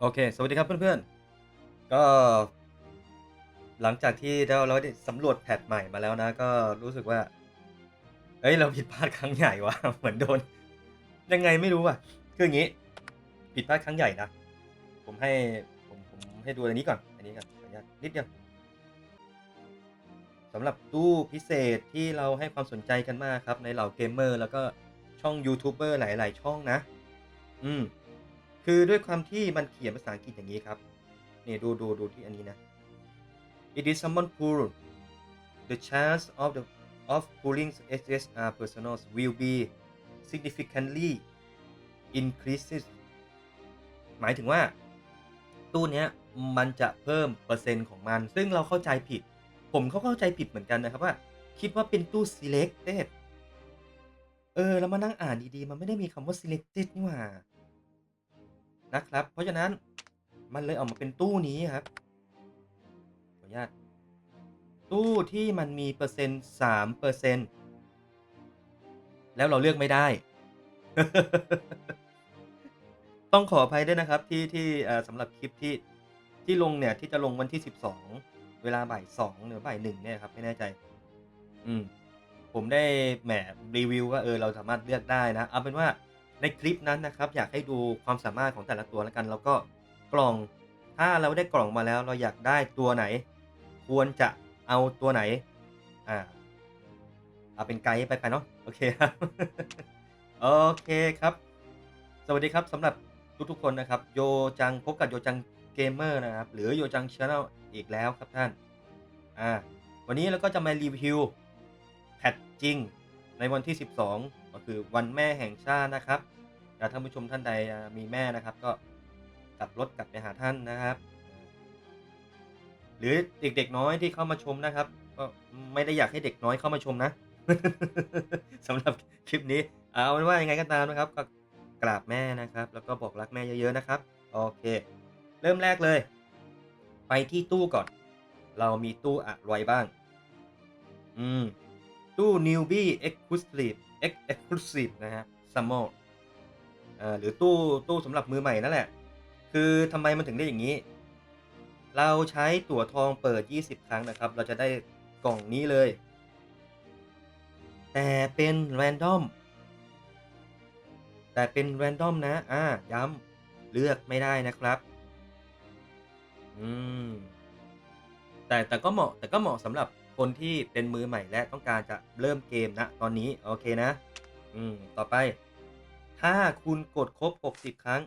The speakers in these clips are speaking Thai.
โอเค สวัสดีครับเพื่อนๆ ก็ หลังจากที่เราเราได้สำรวจแพทใหม่มาแล้วนะ ก็รู้สึกว่าเฮ้ย เราผิดพลาดครั้งใหญ่ว่ะเหมือนโดน ยังไงไม่รู้อะ คืออย่างนี้ ผิดพลาดครั้งใหญ่นะ ผมให้ผมผมให้ดูอันนี้ก่อน อันนี้ก่อนขออนุญาตนิดเดียวสำหรับตู้พิเศษที่เราให้ความสนใจกันมากครับ ในเหล่าเกมเมอร์แล้วก็ช่องยูทูบเบอร์หลาย ๆ ช่องนะ อืม คือด้วยความที่มันเขียนภาษาอังกฤษอย่างนี้ครับนี่ดูดูดูที่อันนี้นะ It is someone pool the chance of the of pulling SSR personals will be significantly increases หมายถึงว่า ตู้เนี้ยมันจะเพิ่มเปอร์เซ็นต์ของมัน ซึ่งเราเข้าใจผิด ผมก็เข้าใจผิดเหมือนกันนะครับว่า คิดว่าเป็นตู้ selected เออ แล้วมานั่งอ่านดีๆ มันไม่ได้มีคำว่า selected นี่หว่า นะครับ เพราะฉะนั้นมันเลยออกมาเป็นตู้นี้ครับ ขออนุญาต ตู้ที่มันมีเปอร์เซ็นต์สามเปอร์เซ็นต์แล้วเราเลือกไม่ได้ ต้องขออภัยด้วยนะครับที่ที่เออสำหรับคลิปที่ที่ลงเนี่ยที่จะลงวันที่ 12 เวลาบ่าย2หรือบ่าย1เนี่ยครับไม่แน่ใจ อืม ผมได้แหมรีวิวว่าเออเราสามารถเลือกได้นะ เอาเป็นว่า ในคลิปนั้นนะครับอยากให้ดูความสามารถของแต่ละตัวแล้วกัน แล้วก็กล่องถ้าเราได้กล่องมาแล้วเราอยากได้ตัวไหน ควรจะเอาตัวไหนอ่าเอาเป็นไกด์ไปไปเนาะโอเคครับโอเคครับ สวัสดีครับสำหรับทุกๆคนนะครับ โยจังพบกับโยจังเกมเมอร์นะครับหรือโยจังชาแนลอีกแล้วครับท่านอ่าวันนี้เราก็จะมารีวิวแพทจริงในวันที่ 12 ก็คือวันแม่แห่งชาตินะครับถ้าท่านผู้ชมท่านใดมีแม่นะครับ ก็กลับรถกลับไปหาท่านนะครับ หรือเด็กๆน้อยที่เข้ามาชมนะครับ ก็ไม่ได้อยากให้เด็กน้อยเข้ามาชมนะสำหรับคลิปนี้ เอาเป็นว่ายังไงก็ตามนะครับ ก็กราบแม่นะครับ แล้วก็บอกรักแม่เยอะๆนะครับ โอเค เริ่มแรกเลย ไปที่ตู้ก่อน เรามีตู้อะไรบ้าง อืม ตู้ newbie exclusive X exclusive นะฮะ summon อ่าหรือตู้ตู้สำหรับมือใหม่นั่นแหละ คือทำไมมันถึงได้อย่างนี้ เราใช้ตั๋วทองเปิด 20 ครั้งนะครับ เราจะได้กล่องนี้เลย แต่เป็น random แต่เป็น random นะ อ่า ย้ำเลือกไม่ได้นะครับ อืม แต่แต่ก็เหมาะแต่ก็เหมาะสำหรับ คนที่เป็นมือใหม่และต้องการจะเริ่มเกมนะตอนนี้ โอเคนะ อืม ต่อไป ถ้าคุณกดครบ 60 ครั้ง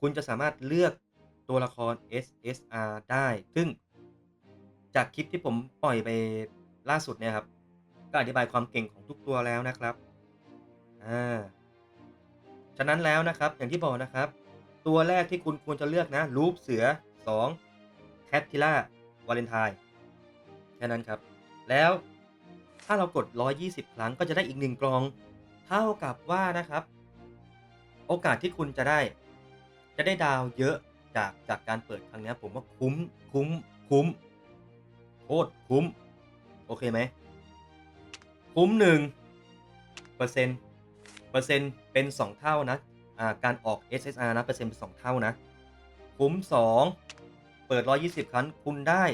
คุณจะสามารถเลือกตัวละคร SSR ได้ ซึ่ง จากคลิปที่ผมปล่อยไปล่าสุดเนี่ยครับ ก็อธิบายความเก่งของทุกตัวแล้วนะครับ อ่า ฉะนั้นแล้วนะครับอย่างที่บอกนะครับ ตัวแรกที่คุณควรจะเลือกนะ ลูปเสือ 2 แคททิล่าวาเลนไทน์ ค่นั้นครับ แล้วถ้าเรากด 120 ครั้งก็จะได้อีกหนึ่งกล่อง เท่ากับว่านะครับ โอกาสที่คุณจะได้ จะได้ดาวเยอะจากจากการเปิดครั้งนี้ผมว่าคุ้มคุ้มคุ้มโคตรคุ้ม โอเคไหม คุ้มหนึ่งเปอร์เซ็นต์เปอร์เซ็นต์เป็น 2 เท่านะอ่าการออก SSR นะเปอร์เซ็นต์เป็น 2 เท่านะ คุ้ม 2 เปิด 120 ครั้งคุณได้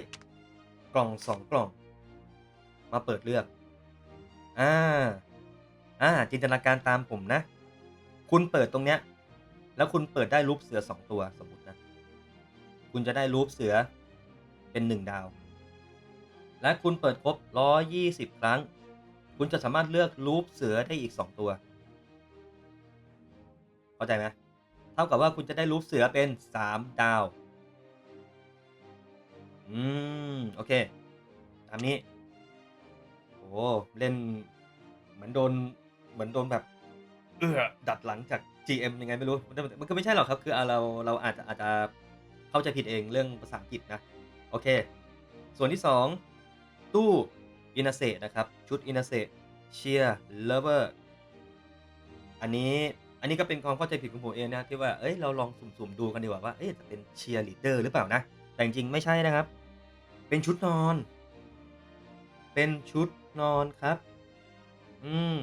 กล่อง2กล่อง มาเปิดเลือก อ่า อ่า จินตนาการตามผมนะ คุณเปิดตรงเนี้ย แล้วคุณเปิดได้รูปเสือ2ตัวสมมตินะ คุณจะได้รูปเสือเป็น1ดาว และคุณเปิดครบ120ครั้ง คุณจะสามารถเลือกรูปเสือได้อีก2ตัว เข้าใจไหมเท่ากับว่าคุณจะได้รูปเสือเป็น3ดาว อืม โอเค ตามนี้ โอ้เล่น เหมือนโดน เหมือนโดนแบบ เออดัดหลังจาก GM ยังไงไม่รู้ มันมันก็ไม่ใช่หรอกครับ คือเรา เราอาจจะอาจจะเข้าใจผิดเองเรื่องภาษาอังกฤษนะ โอเค ส่วนที่ 2 ตู้อินาเซนะครับ ชุดอินาเซเชียร์เลเวอร์ อันนี้ อันนี้ก็เป็นความเข้าใจผิดของผมเองนะ ที่ว่า เอ้ย เราลองสุ่มๆดูกันดีกว่าว่า เอ๊ะจะเป็นเชียร์ลีดเดอร์หรือเปล่านะ แต่จริงๆไม่ใช่นะครับ เป็นชุดนอน เป็นชุดนอนครับ อืม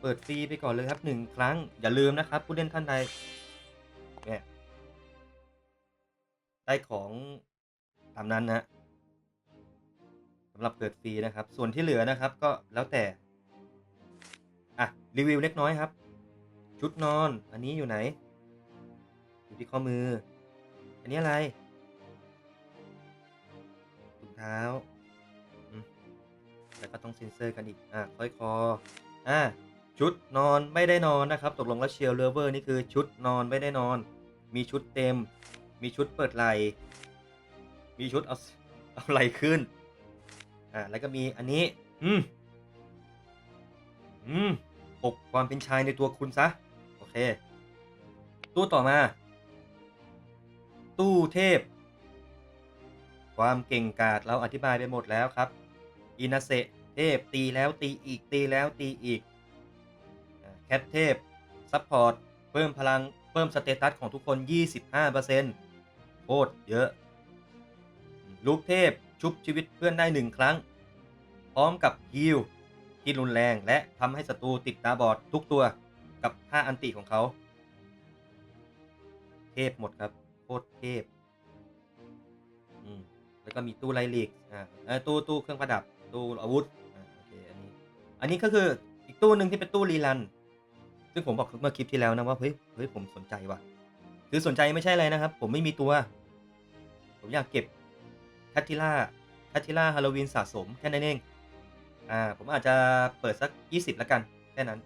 เปิดฟรีไปก่อนเลยครับ1ครั้ง อย่าลืมนะครับ ผู้เล่นท่านใดเนี่ยได้ของตามนั้นนะสำหรับเปิดฟรีนะครับ ส่วนที่เหลือนะครับ ก็แล้วแต่ อะ รีวิวเล็กน้อยครับ ชุดนอน อันนี้อยู่ไหน อยู่ที่ข้อมือ อันนี้อะไร เท้า แล้วก็ต้องเซ็นเซอร์กันอีก อะค่อยคอ อะชุดนอนไม่ได้นอนนะครับ ตกลงแล้วเชียร์เลเวอร์นี่คือชุดนอนไม่ได้นอน มีชุดเต็ม มีชุดเปิดไหลมีชุดเอาเอาไหลขึ้น อ่าแล้วก็มีอันนี้ อืม อืมปกความเป็นชายในตัวคุณซะ โอเค ตู้ต่อมา ตู้เทพ ความเก่งกาจเราอธิบายไปหมดแล้วครับ อินาเซเทพตีแล้วตีอีกตีแล้วตีอีก แคทเทพซัพพอร์ตเพิ่มพลังเพิ่มสเตตัสของทุกคน 25%โคตรเยอะ ลูกเทพชุบชีวิตเพื่อนได้หนึ่งครั้ง พร้อมกับฮิลที่รุนแรงและทำให้ศัตรูติดตาบอดทุกตัวกับ5อันติของเขา เทพหมดครับ โคตรเทพ แล้วก็มีตู้ไลลิกอ่าตู้ตู้เครื่องประดับตู้อาวุธอ่าโอเคอันนี้ อันนี้ก็คืออีกตู้หนึ่งที่เป็นตู้รีรัน ซึ่งผมบอกเมื่อคลิปที่แล้วนะว่าเฮ้ยเฮ้ยผมสนใจว่ะคือสนใจไม่ใช่อะไรนะครับ ผมไม่มีตัว ผมอยากเก็บแคทติล่าแคทติล่าฮาโลวีนสะสมแค่นั้นเองอ่าผมอาจจะเปิดสัก 20แล้วกันแค่นั้น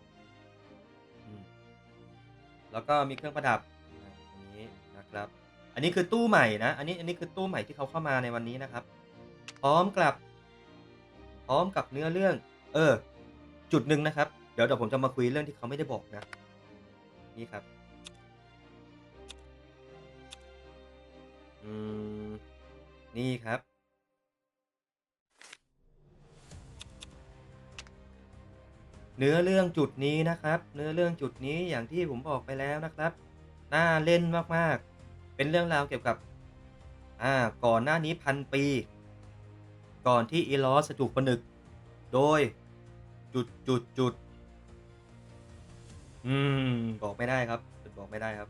แล้วก็มีเครื่องประดับอันนี้นะครับ นนี้คือตู้ใหม่นะ อันนี้อันนี้คือตู้ใหม่ที่เขาเข้ามาในวันนี้นะครับ พร้อมกับ พร้อมกับเนื้อเรื่อง เออ จุดหนึ่งนะครับ เดี๋ยวเดี๋ยวผมจะมาคุยเรื่องที่เขาไม่ได้บอกนะ นี่ครับ อืม นี่ครับ เนื้อเรื่องจุดนี้นะครับ เนื้อเรื่องจุดนี้อย่างที่ผมบอกไปแล้วนะครับ น่าเล่นมากๆ เป็นเรื่องราวเกี่ยวกับ อ่า ก่อนหน้านี้พันปี ก่อนที่อีลอสจะถูกผนึก โดย จุดจุดจุด อืม บอกไม่ได้ครับบอกไม่ได้ครับ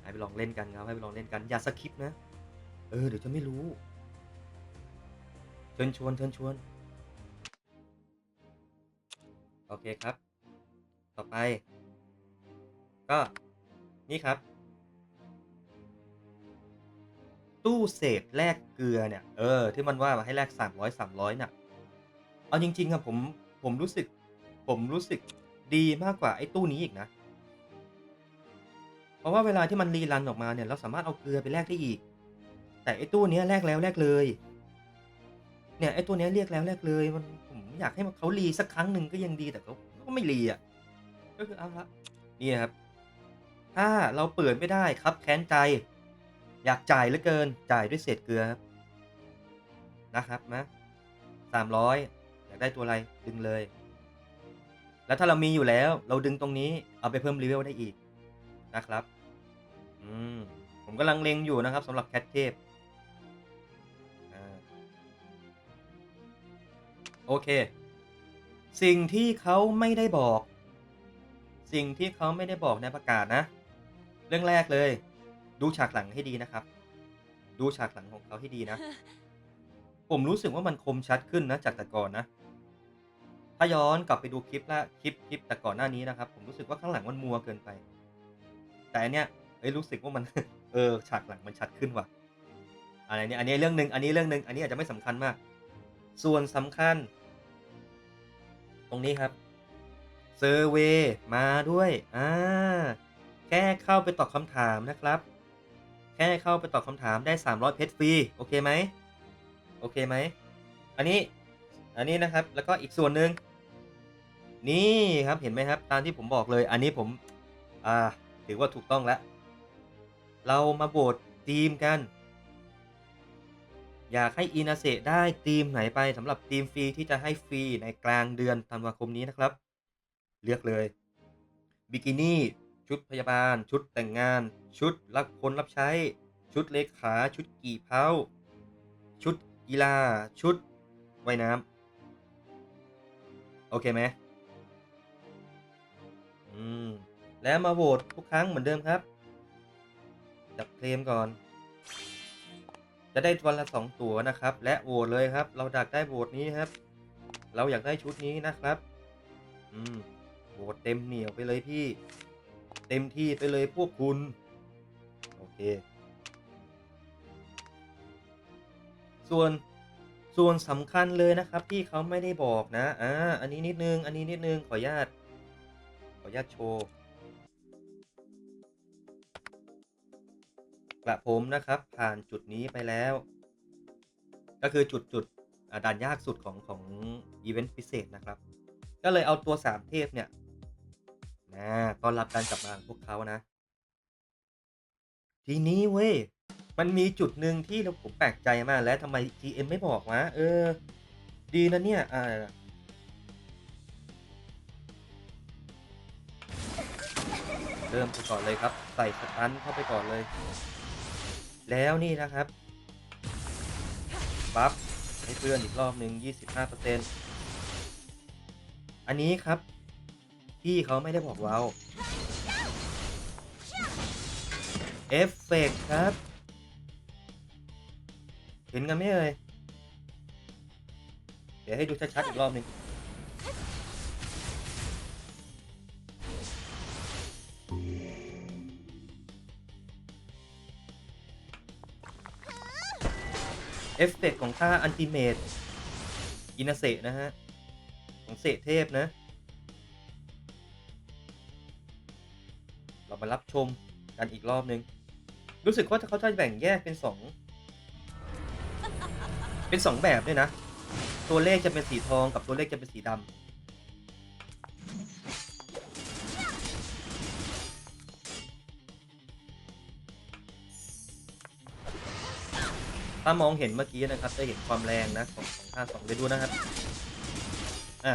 ให้ไปลองเล่นกันครับ ให้ไปลองเล่นกัน อย่าสคิปนะ เออ เดี๋ยวจะไม่รู้ เชิญชวน เชิญชวน โอเคครับ ต่อไป ก็ นี่ครับ ตู้เศษแลกเกลือเนี่ย เออ ที่มันว่าให้แลก300 300น่ะ เอาจริงๆอะผมผมรู้สึก ผมรู้สึกดีมากกว่าไอ้ตู้นี้อีกนะ เพราะว่าเวลาที่มันรีรันออกมาเนี่ย เราสามารถเอาเกลือไปแลกได้อีก แต่ไอ้ตู้นี้แลกแล้วแลกเลย เนี่ยไอ้ตัวนี้เรียกแล้วแลกเลยมันผมอยากให้มันเขารีสักครั้งหนึ่งก็ยังดีแต่เขาก็ไม่รีอะ ก็คือเอาละนี่ครับ ถ้าเราเปิดไม่ได้ครับแค้นใจ อยากจ่ายเหลือเกินจ่ายด้วยเศษเกลือครับนะครับนะสามร้อยอยากได้ตัวอะไรดึงเลย แล้วถ้าเรามีอยู่แล้ว เราดึงตรงนี้เอาไปเพิ่มรีเวลได้อีกนะครับ อืม ผมกำลังเล็งอยู่นะครับสำหรับแคทเทพโอเค สิ่งที่เขาไม่ได้บอก สิ่งที่เขาไม่ได้บอกในประกาศนะ เรื่องแรกเลย ดูฉากหลังให้ดีนะครับ ดูฉากหลังของเขาให้ดีนะ ผมรู้สึกว่ามันคมชัดขึ้นนะจากแต่ก่อนนะ ถ้าย้อนกลับไปดูคลิปละคลิปคลิปแต่ก่อนหน้านี้นะครับ ผมรู้สึกว่าข้างหลังมันมัวเกินไป แต่อันเนี้ยเอ้ยรู้สึกว่ามัน เออ ฉากหลังมันชัดขึ้นว่ะอะไรเนี่ยอันนี้เรื่องหนึ่งอันนี้เรื่องหนึ่งอันนี้อาจจะไม่สำคัญมาก ส่วนสำคัญ ตรงนี้ครับเซอร์เวมาด้วย อ่า แค่เข้าไปตอบคำถามนะครับ แค่เข้าไปตอบคำถามได้ 300 เพชรฟรี โอเคไหมโอเคไหม อันนี้ อันนี้นะครับ แล้วก็อีกส่วนหนึ่งนี่ครับเห็นไหมครับ ตามที่ผมบอกเลย อันนี้ผม อ่า ถือว่าถูกต้องแล้ว เรามาโบททีมกัน อยากให้อินาเซได้ทีมไหนไปสำหรับทีมฟรีที่จะให้ฟรีในกลางเดือนธันวาคมนี้นะครับ เลือกเลยบิกินี่ ชุดพยาบาล ชุดแต่งงาน ชุดรับคนรับใช้ ชุดเลขา ชุดกี่เผาชุดกีฬา ชุดว่ายน้ำโอเคไหมอืม แล้วมาโหวตทุกครั้งเหมือนเดิมครับ จับเคลมก่อน จะได้วันละ2ตัวนะครับ และโหวตเลยครับ เราดักได้โหวตนี้ครับ เราอยากได้ชุดนี้นะครับ อืมโหวตเต็มเหนียวไปเลยพี่ เต็มที่ไปเลยพวกคุณ โอเค ส่วนส่วนสำคัญเลยนะครับที่เขาไม่ได้บอกนะ อ่า อันนี้นิดนึง อันนี้นิดนึง ขออนุญาต ขออนุญาตโชว์กระผมนะครับ ผ่านจุดนี้ไปแล้ว ก็คือจุดจุดด่านยากสุดของของอีเวนต์พิเศษนะครับ ก็เลยเอาตัวสามเทพเนี่ย นะต้อนรับการกลับมาของพวกเขานะ ทีนี้เว้ย มันมีจุดหนึ่งที่เราผมแปลกใจมาก แล้วทำไม GM ไม่บอกวะเออ ดีนะเนี่ย อ่าเริ่มไปก่อนเลยครับ ใส่สตันเข้าไปก่อนเลย แล้วนี่นะครับบัฟให้เพื่อนอีกรอบหนึ่ง25%อันนี้ครับ พี่เขาไม่ได้บอกเราเอฟเฟกต์ครับ เห็นกันไหมเอ่ย เดี๋ยวให้ดูชัดๆอีกรอบหนึ่งเอฟเฟกต์ของท่าอันติเมตอินาเซนะฮะ ของเศษเทพนะ มารับชมกันอีกรอบหนึ่งรู้สึกว่าเขาจะแบ่งแยกเป็นสองเป็นสองแบบด้วยนะ ตัวเลขจะเป็นสีทองกับตัวเลขจะเป็นสีดำถ้ามองเห็นเมื่อกี้นะครับ จะเห็นความแรงนะของของท่าสองเดี๋ยดูนะครับ อะ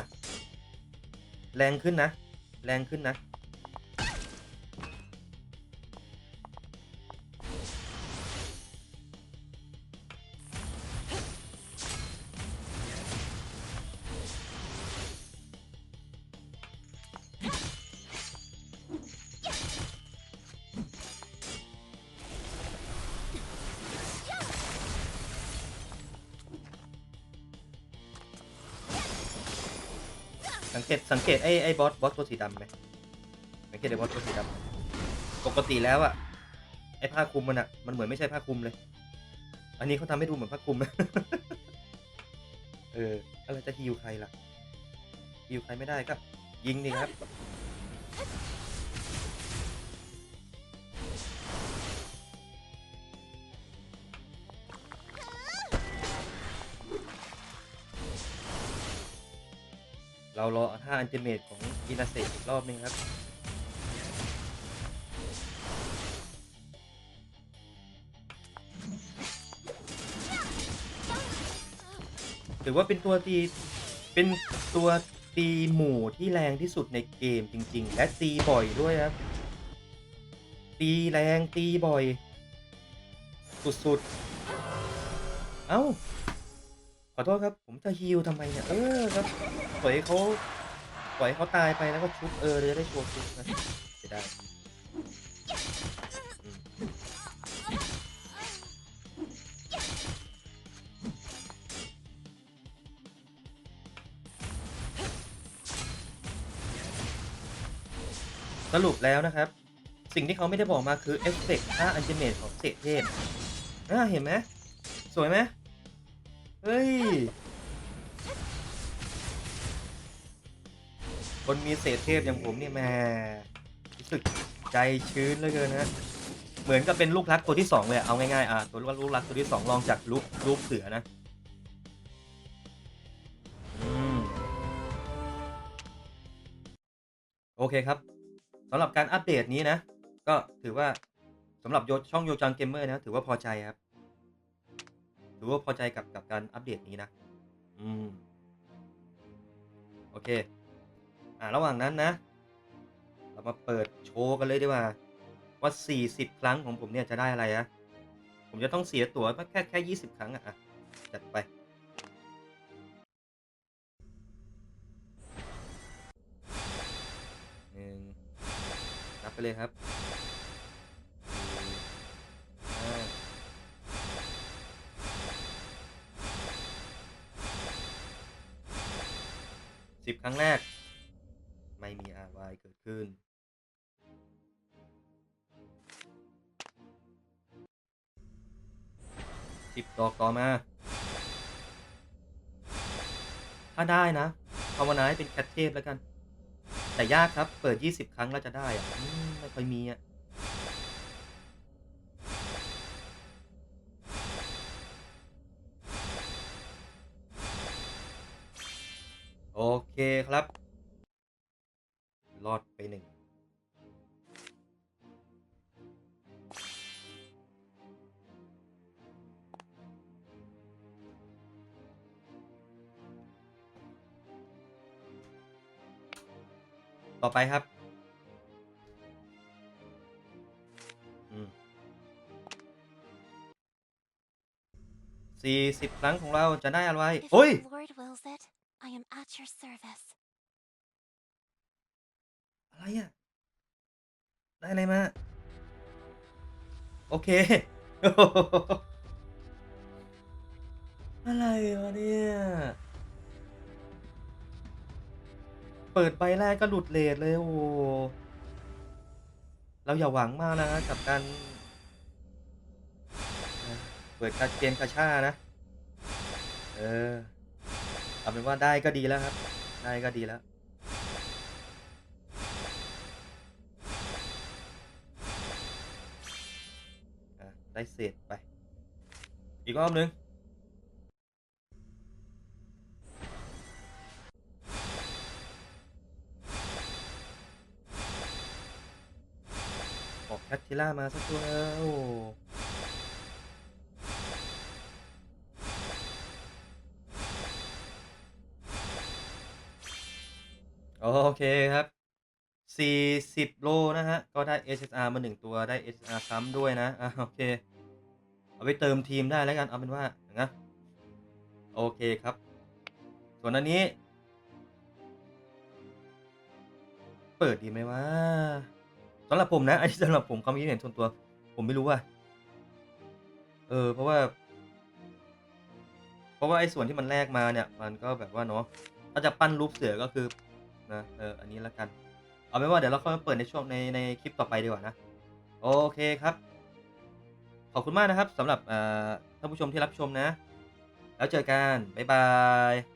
แรงขึ้นนะ แรงขึ้นนะ สังเกตสังเกตไอ้ไอ้บอสบอสตัวสีดำไหมสังเกตไอ้บอสตัวสีดำปกติแล้วอะไอ้ผ้าคลุมมันอะมันเหมือนไม่ใช่ผ้าคลุมเลย อันนี้เขาทำให้ดูเหมือนผ้าคลุมเอออะไรจะฮิวใครล่ะฮิวใครไม่ได้ก็ยิงดีครับาอันติเมตของอินาเซอีกรอบนึงครับ ถือว่าเป็นตัวตีเป็นตัวตีหมู่ที่แรงที่สุดในเกมจริง ๆ และตีบ่อยด้วยครับ ตีแรงตีบ่อย สุดๆ เอ้า ขอโทษครับ ผมจะฮิวทำไมเนี่ย เออครับปล่อยเขา ล่อยให้เขาตายไปแล้วก็ชุบเออเราจะได้ชัวร์ชุบนะจะได้สรุปแล้วนะครับ สิ่งที่เขาไม่ได้บอกมาคือเอฟเฟกต์ค่าอันจิเมตของเศษเทพอ่าเห็นไหมสวยไหมเฮ้ย คนมีเศษเทพอย่างผมเนี่ยแหม่รู้สึกใจชื้นเหลือเกินนะเหมือนกับเป็นลูกรักตัวที่สองเลยอะเอาง่ายๆอะตัวลูกรักตัวที่สองรองจากลูกลูกเสือนะอืมโอเคครับสำหรับการอัปเดตนี้นะ ก็ถือว่าสำหรับช่องโยจังเกมเมอร์นะถือว่าพอใจครับถือว่าพอใจกับกับการอัปเดตนี้นะ อืม โอเค่าระหว่างนั้นนะ เรามาเปิดโชว์กันเลยดีกว่า ว่า 40 ครั้งของผมเนี่ยจะได้อะไรอะผมจะต้องเสียตั๋วแค่แค่ 20 ครั้งอะจัดไปหนึ่งนับไปเลยครับสิบครั้งแรก ไม่มี RY เกิดขึ้น10ดอกต่อมา ถ้าได้นะภาวนาให้เป็นแคทเทพแล้วกัน แต่ยากครับ เปิด20ครั้งแล้วจะได้อะไม่ค่อยมีอะโอเคครับ รอดไปหนึ่งต่อไปครับ สี่สิบครั้งของเราจะได้อะไรโอ้ย อะไรอะได้อะไรมา โอเค อะไรวะเนี่ย เปิดใบแรกก็หลุดเลทเลยโอ้เราอย่าหวังมากนะกับการเปิดการเกมกระชานะ เออเอาเป็นว่าได้ก็ดีแล้วครับ ได้ก็ดีแล้ว ได้เศษไป อีกรอบนึง ออกแคททิล่ามาสักตัวแล้วโอเคครับ 40 โล นะฮะ ก็ได้ SSR มา 1 ตัวได้ SSR ซ้ำด้วยนะ อะโอเค เอาไปเติมทีมได้แล้วกัน เอาเป็นว่านะโอเคครับ ส่วนอันนี้ เปิดดีไหมวะสำหรับผมนะ อันนี้สำหรับผมความคิดเห็นส่วนตัว ผมไม่รู้ว่า เออ เพราะว่า เพราะว่าไอ้ส่วนที่มันแลกมาเนี่ย มันก็แบบว่าเนาะ ถ้าจะปั้นรูปเสือก็คือนะ เออ อันนี้แล้วกัน เอาเป็นว่าเดี๋ยวเราค่อยมาเปิดในช่วงในในคลิปต่อไปดีกว่านะ โอเคครับ ขอบคุณมากนะครับสำหรับเอ่อท่านผู้ชมที่รับชมนะ แล้วเจอกัน บ๊ายบาย